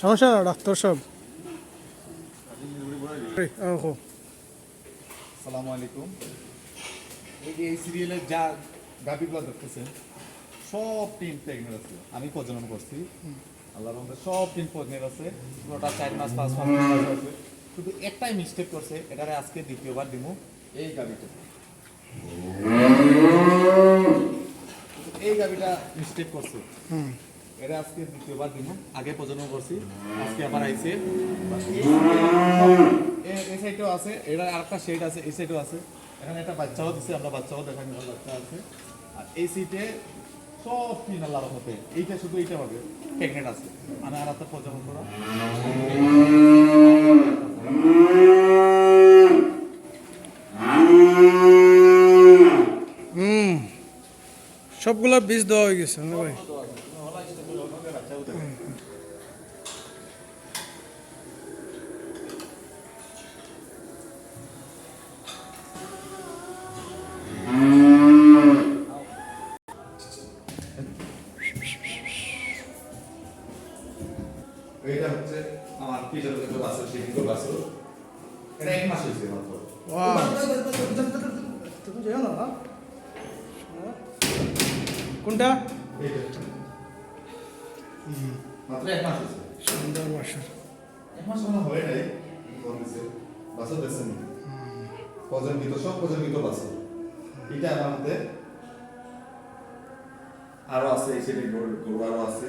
সমস্যা না ডাক্তার সব সালামু আলাইকুম। এই যে এই সিরিয়ালের যা গাভিগুলো দেখতেছেন সব টিম প্রেগনেন্ট আছে। আমি প্রজনন করছি। আল্লাহর রহমতে সব টিম প্রেগনেন্ট আছে। পুরোটা চার মাস পাঁচ মাস আছে। শুধু একটাই মিস্টেক করছে এটারে আজকে দ্বিতীয়বার দিমু এই গাভিটা এই গাভিটা মিস্টেক করছে। এটা আজকে দ্বিতীয়বার দিমু। আগে প্রজনন করছি, আজকে আবার আইছে। এই সাইডেও আছে এটা আরেকটা শেড আছে, এই সাইডেও আছে। এখানে একটা বাচ্চাও দিছে, আমরা বাচ্চাও দেখানি বাচ্চা আছে। আর এই সিটে সব তিন আল্লাহর রহমতে। এইটা শুধু এইটা হবে প্রেগনেন্ট আছে। আমি আর একটা প্রজনন করা। সবগুলা বীজ দেওয়া হয়ে গেছে ভাই? এইটা হচ্ছে আমার পিছনে যে বাসু সেই দুটো বাসু এটা এক মাস হয়েছে মাত্র। তুমি যাও না কোনটা? এইটা। মাত্র এক মাস হয়েছে সুন্দর বাসর এক মাস কোনো হয় নাই বাসু দেখছেন প্রজন্মিত সব প্রজন্মিত বাসু এটা আমার মধ্যে আরও আছে এই গরু গরু আরও আছে।